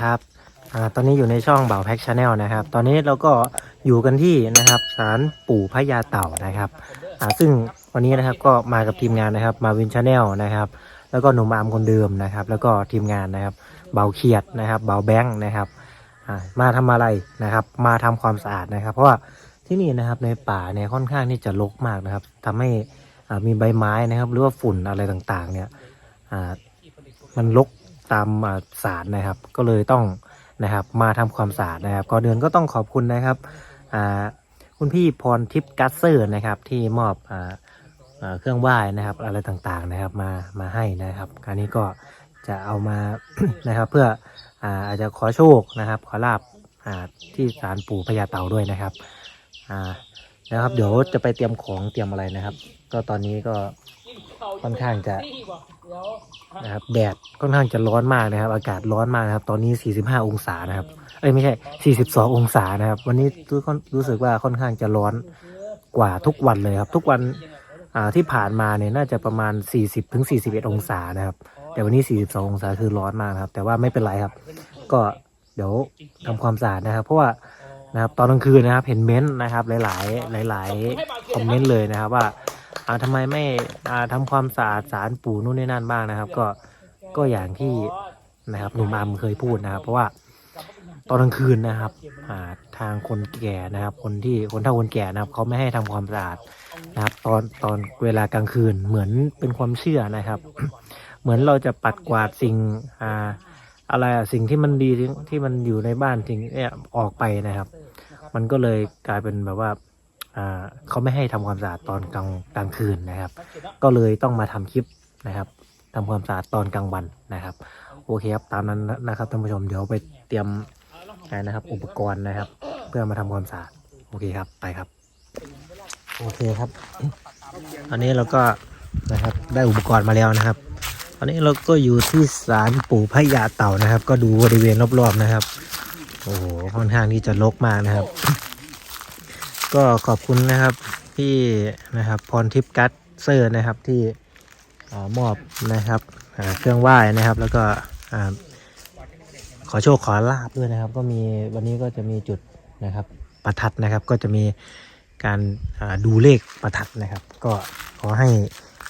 ครับอตอนนี้อยู่ในช่องเบาแพ็กชาแนลนะครับ ตอนนี้เราก็อยู่กันที่นะครับศาลปู่พญาเต่านะครับซึ่งวันนี้นะครับก็มากับทีมงานนะครับมาวินชาแนลนะครับ แล้วก็หนุ่มอามคนเดิมนะครับ แล้วก็ทีมงานนะครับ เบาเขียดนะครับ เบาแบงค์นะครับมาทำอะไรนะครับ มาทำความสะอาดนะครับ เพราะว่าที่นี่นะครับในป่าเนี่ยค่อนข้างที่จะรกมากนะครับทำให้มีใบไม้นะครับ หรือว่าฝุ่นอะไรต่างๆ เนี่ยมันลก ตามอาสารนะครับ ก็เลยต้องนะครับมาทำความสะอาดนะครับก่อนอื่นก็ต้องขอบคุณนะครับคุณพี่พรทิพย์กัสเซอร์นะครับที่มอบออเครื่องไหว้นะครับอะไรต่างๆนะครับมามาให้นะครับคราวนี้ก็จะเอามานะครับเพื่ออาอาจจะขอโชคนะครับ ขอลาบที่ศาลปู่พญาเต่าด้วยนะครับนะครับ เดี๋ยวจะไปเตรียมของเตรียมอะไรนะครับ ก็ตอนนี้ก็ค่อนข้างจะ นะครับแดดค่อนข้างจะร้อนมากนะครับ อากาศร้อนมากนะครับ ตอนนี้ 45 องศานะครับ เอ้ยไม่ใช่ 42 องศานะครับ วันนี้รู้รู้สึกว่าค่อนข้างจะร้อนกว่าทุกวันเลยครับ ทุกวันที่ผ่านมาเนี่ยน่าจะประมาณ 40ถึง41 องศานะครับ แต่วันนี้ 42 องศาคือร้อนมากครับ แต่ว่าไม่เป็นไรครับ ก็เดี๋ยวทำความสะอาดนะครับ เพราะว่านะครับตอนกลางคืนนะครับเห็นเม้นต์นะครับ หลาย ๆ หลาย ๆ คอมเมนต์เลยนะครับว่า อ่าทำไมไม่อ่าทำความสะอาดสารปู่นู่นนี่นั่นบ้างนะครับ ก็ก็อย่างที่นะครับหนุ่มอามเคยพูดนะครับ เพราะว่าตอนกลางคืนนะครับอ่าทางคนแก่นะครับ คนที่คนเฒ่าคนแก่นะครับเขาไม่ให้ทำความสะอาดนะครับ ตอนตอนเวลากลางคืนเหมือนเป็นความเชื่อนะครับ เหมือนเราจะปัดกวาดสิ่งอ่าอะไรอะสิ่งที่มันดีที่ที่มันอยู่ในบ้านสิ่งเนี่ยออกไปนะครับ มันก็เลยกลายเป็นแบบว่า เขาไม่ให้ทำความสะอาดตอนกลางกลางคืนนะครับ ก็เลยต้องมาทำคลิปนะครับทำความสะอาดตอนกลางวันนะครับ โอเคครับตามนั้นนะครับท่านผู้ชมเดี๋ยวไปเตรียมนะครับ อุปกรณ์นะครับ เพื่อมาทำความสะอาดโอเคครับไปครับ โอเคครับ ตอนนี้เราก็นะครับได้อุปกรณ์มาแล้วนะครับ ตอนนี้เราก็อยู่ที่ศาลปู่พญาเต่านะครับ ก็ดูบริเวณรอบๆนะครับโอ้โหค่อนข้างที่จะรกมากนะครับ ก็ขอบคุณนะครับที่นะครับพรทิพย์กัสเซอร์นะครับที่อามอบนะครับเครื่องไหว้นะครับ แล้วก็ขอโชคขอลาบด้วยนะครับ ก็มีวันนี้ก็จะมีจุดนะครับประทัดนะครับ ก็จะมีการดูเลขประทัดนะครับ ก็ขอให้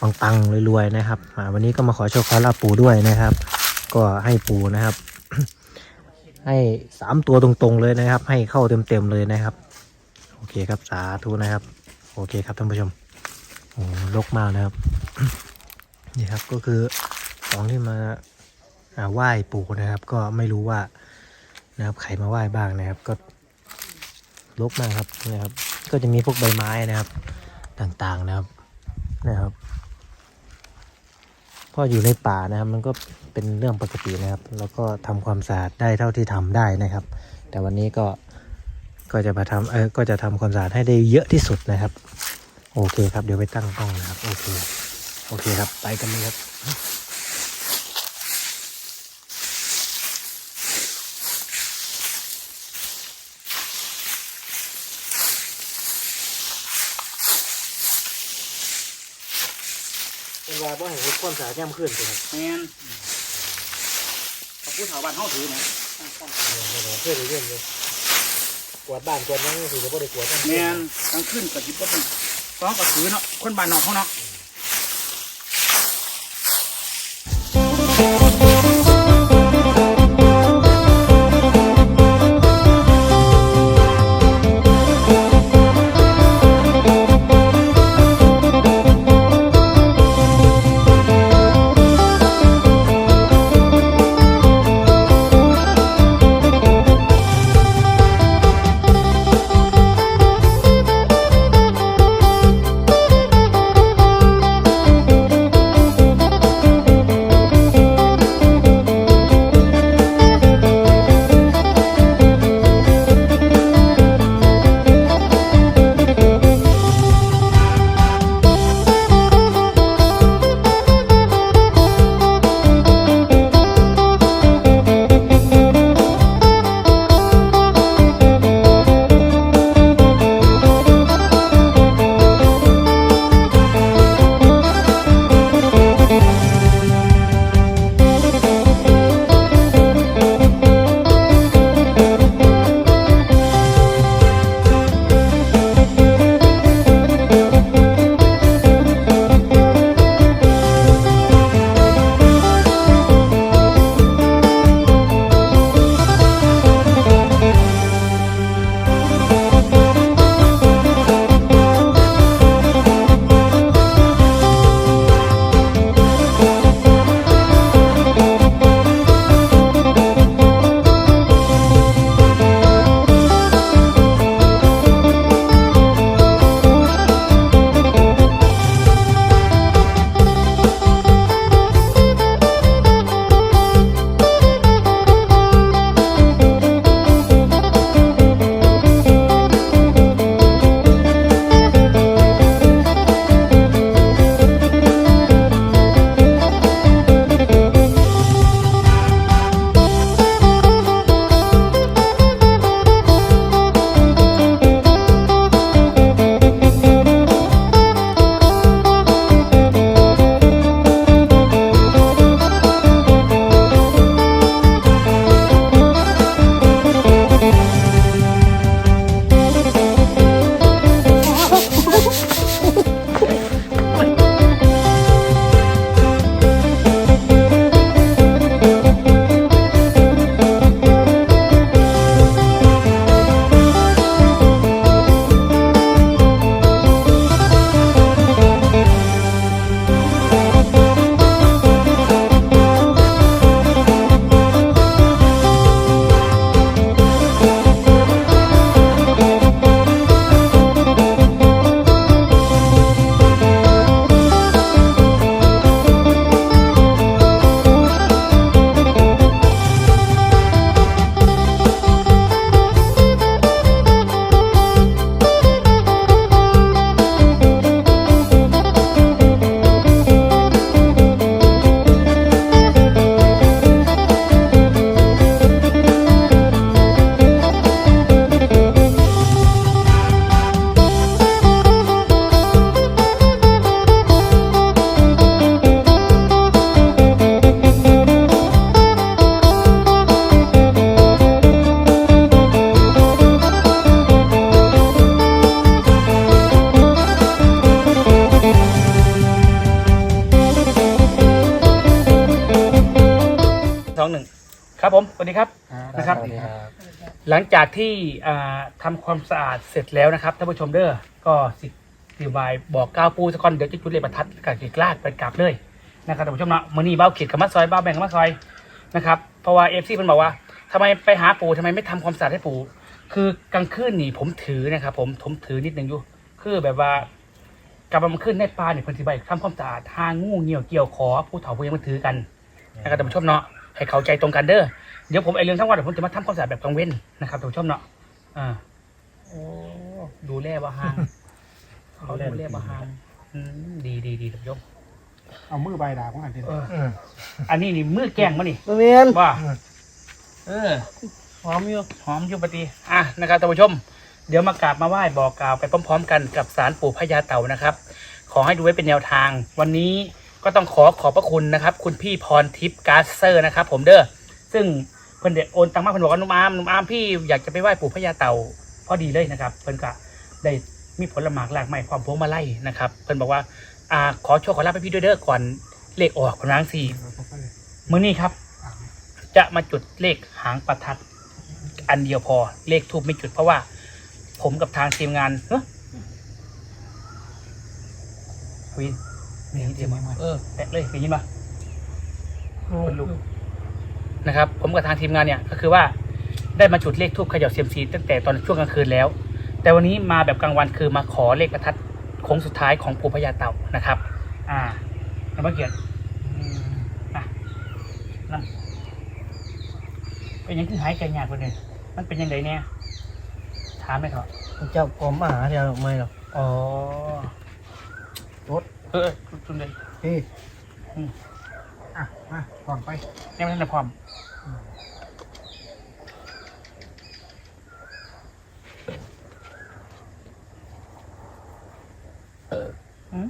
ปังๆรวยๆนะครับวันนี้ก็มาขอโชคขอลาบปู่ด้วยนะครับ ก็ให้ปู่นะครับ ให้สามตัวตรงๆเลยนะครับ ให้เข้าเต็มๆเลยนะครับ เคครับสาธุนะครับ โอเคครับท่านผู้ชมโอ้ลกมากนะครับ นี่ครับก็คือของที่มาไหว้ปู่นะครับ ก็ไม่รู้ว่านะครับใครมาไหว้บ้างนะครับ ก็ลกมากครับนะครับ ก็จะมีพวกใบไม้นะครับ ต่างๆนะครับนะครับพราะอยู่ในป่านะครับมันก็เป็นเรื่องปกตินะครับ แล้วก็ทำความสะอาดได้เท่าที่ทำได้นะครับ แต่วันนี้ก็ ก็จะมาทำเออก็จะทำความสะอาดให้ได้เยอะที่สุดนะครับ โอเคครับเดี๋ยวไปตั้งกล้องนะครับ โอเคโอเคครับ ไปกันเลยครับเป็นวาบ่เห็นความสะอาดย่ำขึ้นเลยครับแมนเขาพูดชาวบ้านเขาถือนะเพื่อนเรื่อยๆเลย กวาดบ้านกวาดนั่งสือว่าบ่ได้กวาดนั่นกลางคืนก็จิบว่าเป็นฟ้องก็ถือเนาะคนบ้านนอกเขาเนาะ หลังจากที่อ่าทำความสะอาดเสร็จแล้วนะครับท่านผู้ชมเด้อก็สิสิบายบอกก้าวปูสะก่อนเดี๋ยวจะจุดเลขประทัดกับกิกลากไปกลับเลยนะครับท่านผู้ชมเนาะมือนี้เบ้าขีดกับมาซอยเบ้าแบ่งกับมาซอยนะครับเพราะว่าเอฟซีเพิ่นบอกว่าทำไมไปหาปู่ทำไมไม่ทำความสะอาดให้ปูคือกลางคืนนี่ผมถือนะครับผมผมถือนิดนึงอยู่ คือแบบว่ากลับมาขึ้นในป่าเนี่ยเพิ่นสิไปทำความสะอาดหางงูเหี่ยวเกี่ยวคอผู้เฒ่าผู้ยังมาถือกันนะครับท่านผู้ชมเนาะให้เข้าใจตรงกันเด้อ เดี๋ยวผมไอเรื่องทั้งวันเดี๋ยวผมจะมาทำความสะอาดแบบกลางเว้นนะครับท่านผู้ชมเนาะอ่าโอ้ดูแลบ่ห่างเขาดูแลบ่ห่างอืมดีดีดีท่านผู้ชมเอามือใบดาบของอันเดียวเอออันนี้นี่มือแกล้งมานี่บ่แม่นว่าเออ หอมอยู่หอมอยุบปฏิอะนะครับท่านผู้ชม เดี๋ยวมากราบมาไหว้บอกกล่าวไปพร้อม ๆ กันกับสารปู่พญาเต่านะครับ ขอให้ดูไว้เป็นแนวทาง วันนี้ก็ต้องขอขอบพระคุณนะครับ คุณพี่พรทิพย์กาสเซอร์นะครับ ผมเด้อซึ่งเพิ่นเดโอนตังมาเพิ่นบอกว่านุ่มอามนุ่มอามพี่อยากจะไปไหว้ปู่พญาเต่าพอดีเลยนะครับ เพิ่นก็ได้มีผลหมากหลากไม้ความพวงมาไล่นะครับ เพิ่นบอกว่าอ่าขอโชคขอลาภให้พี่ด้วยเด้อก่อนเลขออกคนร้างสี่มื้อนี้ครับ จะมาจุดเลขหางประทัด อันเดียวพอเลขทูบไม่จุดเพราะว่า ผมกับทางทีมงานเฮ้ยวินมีเดียวมาเออแตะเลยได้ยินปะคนลุก นะครับ ผมกับทางทีมงานเนี่ยก็คือว่าได้มาจุดเลขทูบเขย่าเซียมซีตั้งแต่ตอนช่วงกลางคืนแล้ว แต่วันนี้มาแบบกลางวันคือมาขอเลขประทัดโค้งสุดท้ายของปู่พญาเต่านะครับ อ่าแล้วเมื่อกี้อะนั่นเป็นยังคือหายใจยากคนเนี่ยมันเป็นยังไงเนี่ยถามไหมครับเจ้าผมมาหาเดียวไม่หรอกอ๋อรถเออจุนเลยเฮ้ย อืมอะ มาก่อนไปนี่มันจะพร้อมอืม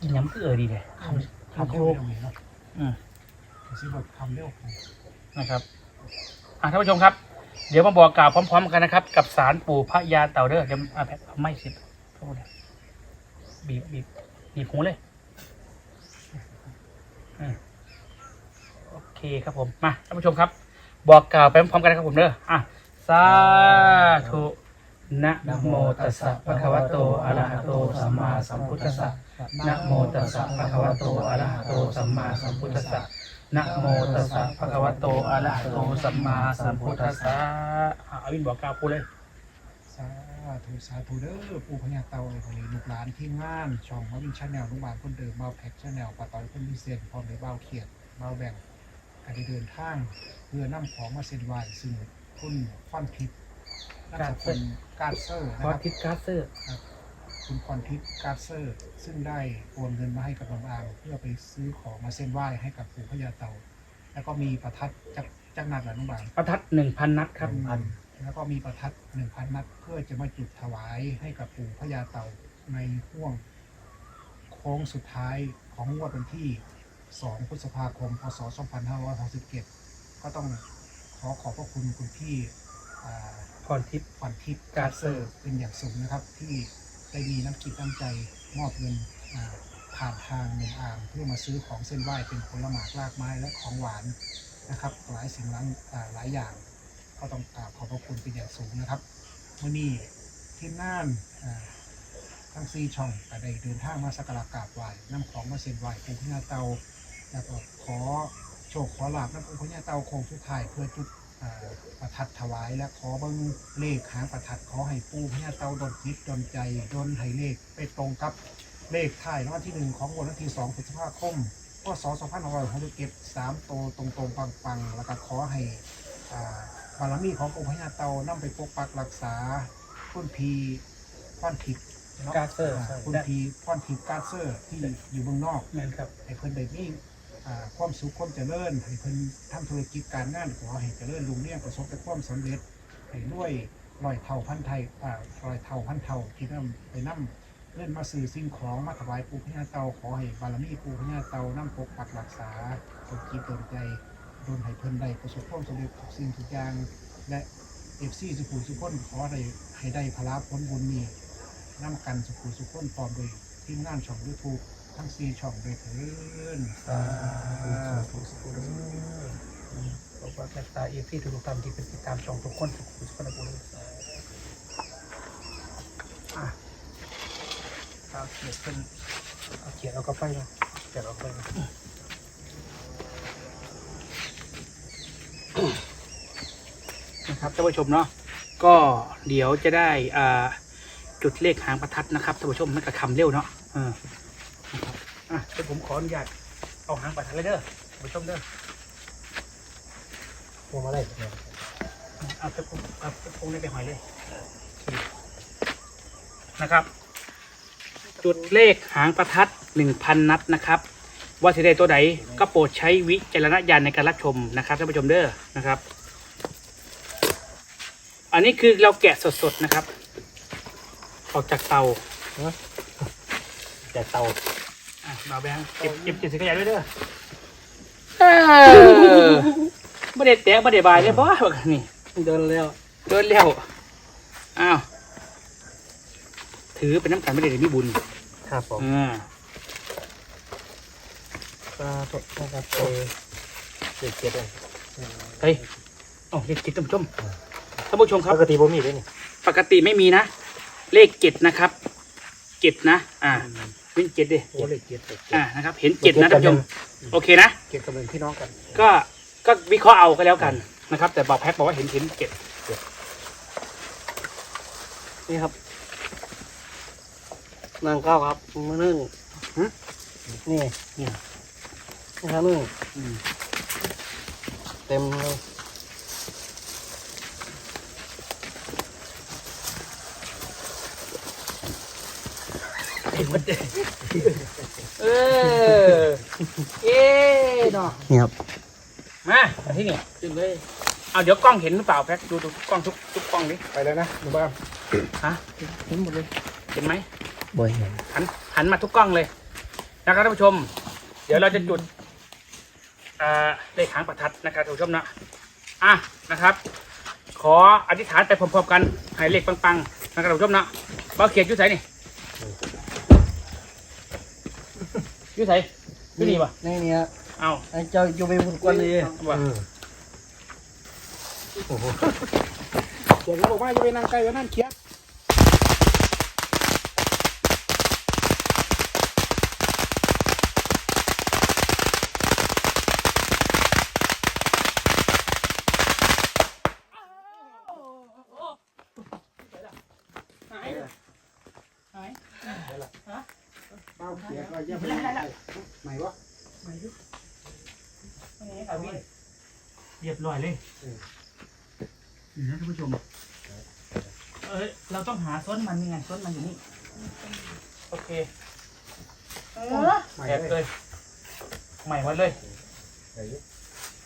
กินน้ำคือเออดีเลยทำทำเร็วๆหน่อยเนาะอืมสิบททำเร็วนะครับอะท่านผู้ชมครับ เดี๋ยวมาบอกกล่าวพร้อม ๆ กันนะครับ กับสารปู่พระยาเต่าเด้อเดี๋ยวอะแพทเอาไม่สิโทษนะบีบบีบบีบหูเลยอืม โอเคครับผม มาท่านผู้ชมครับ บอกกล่าวไปพร้อมกันนะครับผมเด้ออะสาธุนะโมตัสสะภะคะวะโตอะระหะโตสัมมาสัมพุทธัสสะนะโมตัสสะภะคะวะโตอะระหะโตสัมมาสัมพุทธัสสะนะโมตัสสะภะคะวะโตอะระหะโตสัมมาสัมพุทธัสสะอะอาวินบอกกล่าวพูดเลยาธุสาธุเด้อปู่พญาเต่าเลยคนนี้ลูกหลานทีมงาน ช่องมาวินชาแนลลูกหลานคนเดิมเบาแพ็กชาแนลปาต่อยคนพิเศษพร้อมด้วยเบาเขียดเบาแบ่งการเดินทางเพื่อนำของมาเซ็นไหวซึ่งคุณฟันทิพย์นักสกุลการเซอร์นะพอครับ ทิศกาเซอร์คุณพรทิพย์การเซอร์ ซึ่งได้โอนเงินมาให้กับน้องอามเพื่อไปซื้อของมาเส้นไหว้ให้กับปู่พญาเต่าแล้วก็มีประทัดจากจากนัดหลานน้องบางประทัดหนึ่งพันนัดครับพัน แล้วก็มีประทัดหนึ่งพันนัดเพื่อจะมาจุดถวายให้กับปู่พญาเต่าในห่วงโค้งสุดท้ายของงวดวันที่ 2 พฤษภาคม พศ 2567 ก็ต้องขอขอบพระคุณคุณพี่อ่าพรทิพย์ขวัญทิพย์การเซอร์เป็นอย่างสูงนะครับ ที่ได้มีน้ำจิตน้ำใจมอบเงินอ่าผ่านทางเงินอามเพื่อมาซื้อของเส้นไหว้เป็นผลไม้รากไม้และของหวานนะครับ หลายสิ่งหลายอ่าหลายอย่าง ก็ต้องกราบขอบพระคุณเป็นอย่างสูงนะครับมื่อนี้ทีมงานอ่าทั้งซีช่องก็ได้เดินทางมาสักการะกราบไหว้นำของมาเส้นไหว้ปู่พญาเตาแล้วก็ขอโชคขอลาบนำปู่พญาเตาโค้งสุดท้ายเพื่อจุดประทัดถวายและขอบิ้งเลขหางประทัดขอให้ปูพญาเตาดนจิตดนใจดนให้เลขไปตรงกับเลขท้ายรางวัลที่หนึ่งของวดวันที่สองพฤษภาคมพศสองพันหกร้อยหกสิบเจ็ดสามโตตรงตรงปังๆ แล้วก็ขอให้ บารมีขององค์พญาเตานำไปปกปักรักษาคุณพีพ่อนทิพย์เนะกาเซอร์อ่าใช่คุณพีพ่อนทิพย์กาเซอร์ที่อยู่เมืองนอกนั่นครับ ให้เพิ่นได้มีอ่าความสุขความเจริญให้เพิ่นทำธุรกิจการงานขอให้เจริญรุ่งเรืองประสบแต่ความสำเร็จให้รวยร้อยเท่าพันไทยอ่าร้อยเท่าพันเท่าที่นำไปนำเลื่อนมาซื้อสิ่งของมาถวายปู่พญาเตาขอให้บารมีปู่พญาเตานำปกปักรักษาตกจิตตนใจ โดนให้เพิ่นได้ประสบความสำเร็จทุกสิ่งทุกอย่างและเอฟซีสุขุมสุขคนขอได้ให้ได้พลาพ้นบุญนี้น้ำกันสุขุมสุขคนพร้อมโดยทีมงานช่องยูทูบทั้งสี่ช่องด้วยเถินสาธุสุขุนสุขนบอกว่าแม่ตาเอฟซีทุกท่านที่เป็นติดตามช่องทุกคนทุกคนทุกคนนะปู่อะเอาเขียดเป็นเอาเขียดเอากระไฟมาเขียดเอากระไฟมา นะครับท่านผู้ชมเนาะก็เดี๋ยวจะได้อ่าจุดเลขหางประทัดนะครับท่านผู้ชมมันกระคำเร็วเนาะเออนะครับอะเดี๋ยวผมขออนุญาตเอาหางประทัดเลยเด้อท่านผู้ชมเด้อพวงมาลัยเนี่ยเอาตะปูเอาตะปูนี่ไปหอยเลยนะครับ จุดเลขหางประทัดหนึ่งพันนัดนะครับว่าสิได้ตัวใดก็โปรดใช้วิจารณญาณในการรับชมนะครับท่านผู้ชมเด้อนะครับ อันนี้คือเราแกะสดๆนะครับ ออกจากเตาแต่เตาอะเราแบงค์เก็บเก็บเก็บสิขยะด้วยเด้อไม่ได้แตะไม่ได้บายเลยเพราะว่านี่เดินแล้วเดินเร็วอ้าวถือเป็นน้ำกันไม่ได้เดี๋ยวมีบุญครับผมอ่าปลาตกนะครับเอเจ็ดเจ็ดเลยเฮ้ยโอ้เลขเจ็ดท่านผู้ชม ท่านผู้ชมครับ ปกติผมมีด้วยนี่ปกติไม่มีนะ เลขเจ็ดนะครับเจ็ดนะ อ่าเป็นเจ็ดดิโอ้เลขเจ็ดเลขเจ็ดอ่านะครับ เห็นเจ็ดนะท่านผู้ชมโอเคนะ เจ็ดกับเป็นพี่น้องกัน ก็ก็วิเคราะห์เอาก็แล้วกันนะครับ แต่บอกแพ็คบอกว่าเห็นเห็นเจ็ดนี่ครับนางข้าวครับมือนึ่งนี่เนี่ยนะครับนึ่งอืมเต็มเลย เห็นหมดเลยเออเอ๊ะเนาะนี่ครับมามาที่นี่ขึ้นเลยเอาเดี๋ยวกล้องเห็นหรือเปล่าแพ็คดูดูกล้องทุกทุกกล้องดิไปแล้วนะหนูบ้านฮะเห็นหมดเลยเห็นไหมบ่อยเห็นหันหันมาทุกกล้องเลยนะครับท่านผู้ชม เดี๋ยวเราจะจุดอ่าเลขหางประทัดนะครับท่านผู้ชมนะอะนะครับ ขออธิษฐานไปพร้อมๆกันให้เลขปังๆนะครับท่านผู้ชมนะเบาเขียนอยุ่ใส่นี่ อยุ่ใส่อยุ่นี่ป่ะนี่เนี่ยเอาไอ้เจ้าอยู่ไปบุญกวนเลยว่ะเขียนบอกว่าจะไปนั่งใกล้กันนั่นเขียน หายหาย เบ้าเขียนก็เยี่ยมไหนวะ เอาพี่เรีย บร้อยเลยนี่นะท่านผู้ชม เอ้ย เราต้องหาส้นมันยังไงส้นมันอยู่นี่ โอเคใหม่แอบเลเลยยใหม่หมดเลย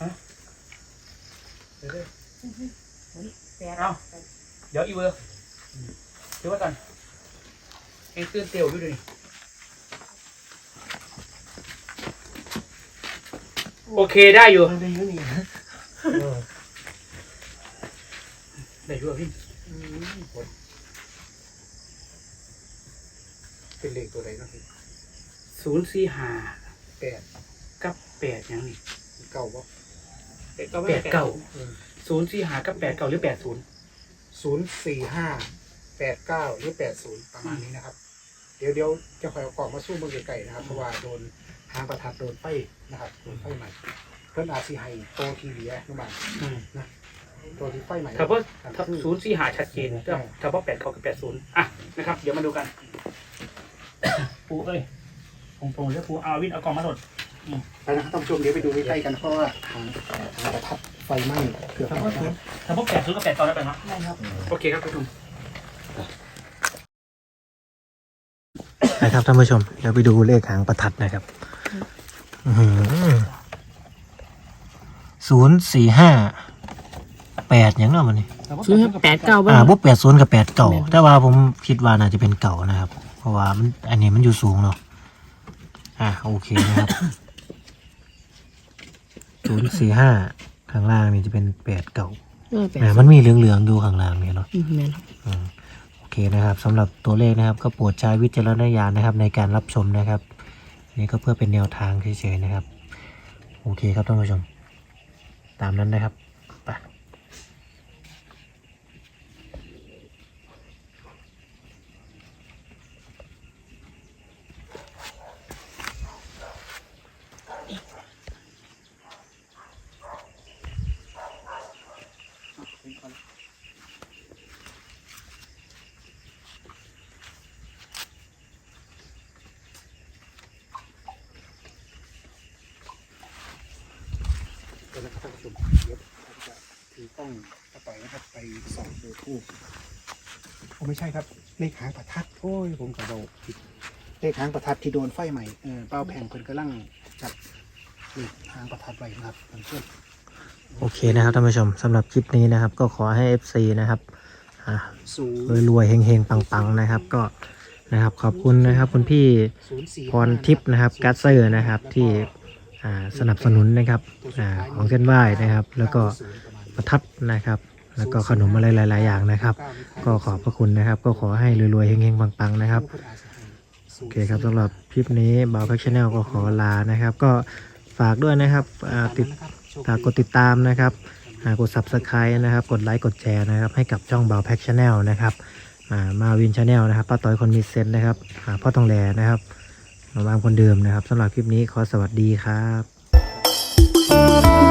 ฮะเอาเดี๋ยวอีเวอร์เดี๋ยวไว้ก่อนเองตื่นเตียวด้วยดิโอเคได้อยู่ ได้อยู่นี่ได้อยู่อะพี่เป็นเลขตัวไหนเนาะศูนย์สี่ห้าแปดกับแปดยังนี่เก้าปะแปดเก้าศูนย์สี่ห้ากับแปดเก้าหรือแปดศูนย์ศูนย์สี่ห้าแปดเก้าหรือแปดศูนย์ประมาณนี้นะครับ เดี๋ยวเดี๋ยวจะคอยเอากล่องมาสู้มือไก่นะครับเพราะว่าโดนหางประทัดโดนไฟนะครับโดนไฟใหม่ เพิ่นอาจสิให้โตทีเดียนุ่มบานโตที่ไฟใหม่ถ้าว่าถ้าศูนย์สี่ห้าชัดเจนก็ถ้าว่าแปดเก้ากับแปดศูนย์อะนะครับ เดี๋ยวมาดูกัน ปูเอ้ยผงผงเรียกปูเอาวินเอากล่องมาสดไปนะครับท่านผู้ชมเดี๋ยวไปดูใกล้ๆกันเพราะว่าหางหางประทัดไฟไหม้เกือบถ้าหมว่าดนะครับถ้าว่าแปดศูนย์กับแปดเก้าได้ไปเนาะได้ครับ โอเคครับท่านผู้ชมนะครับท่านผู้ชมเดี๋ยวไปดูเลขหางประทัดนะครับ ศูนย์สี่ห้าแปดอย่างนั้นมันนี่ศูนย์แปดเก้าอ่าพวกแปดศูนย์กับแปดเก่าแต่ว่าผมคิดว่าน่าจะเป็นเก่านะครับ เพราะว่ามันอันนี้มันอยู่สูงเนาะอ่าโอเคนะครับศูนย์สี่ห้าข้างล่างนี่จะเป็นแปดเก่าเออแปดอ่ามันมีเหลืองๆอยู่ข้างล่างเนี่ยเนาะ อืมแม่นอืมโอเคนะครับสำหรับตัวเลขนะครับ ก็โปรดใช้วิจารณญาณนะครับ ในการรับชมนะครับอันนี่ก็เพื่อเป็นแนวทางเฉยๆนะครับ โอเคครับท่านผู้ชม ตามนั้นนะครับ ไปเดี๋ยวนะครับท่านผู้ชมเดี๋ยวผมจะถือกล้องกระต่อยนะครับไปส่องดูทูบโอ้ไม่ใช่ครับ เลขหางประทัดโอ้ยผมกระโดดผิดเลขหางประทัดที่โดนไฟใหม่เออเป้าแผงเพิ่นกำลังจับเลขหางประทัดไว้นะครับเพื่อนโอเคนะครับท่านผู้ชมสำหรับคลิปนี้นะครับ ก็ขอให้ FC นะครับอ่า ศูนรวยรวยๆเฮงๆ ปังๆ นะครับ ก็นะครับขอบคุณนะครับคุณพี่ศูนย์สี่พรทิพย์นะครับกัสเซอร์นะครับที่ สนับสนุนนะครับอของเส้นไหว้นะครับ แล้วก็ประทัดนะครับ แล้วก็ขนมอะไรหลาย ๆ อย่างนะครับ ก็ขอบพระคุณนะครับ ก็ขอให้รวย ๆ เฮง ๆ ปัง ๆ นะครับโอเคครับสำหรับคลิปนี้บ่าวแพักชาแนลก็ขอลานะครับ ก็ฝากด้วยนะครับติดฝากกดติดตามนะครับอ่ากด subscribe นะครับ กดไลค์กดแชร์นะครับ ให้กับช่องบ่าวแพ็กชาแนลนะครับมาวินชาแนลนะครับป้าต้อยคนมีเซนนะครับพ่อทองแหลนะครับ มาวางคนเดิมนะครับสำหรับคลิปนี้ขอสวัสดีครับ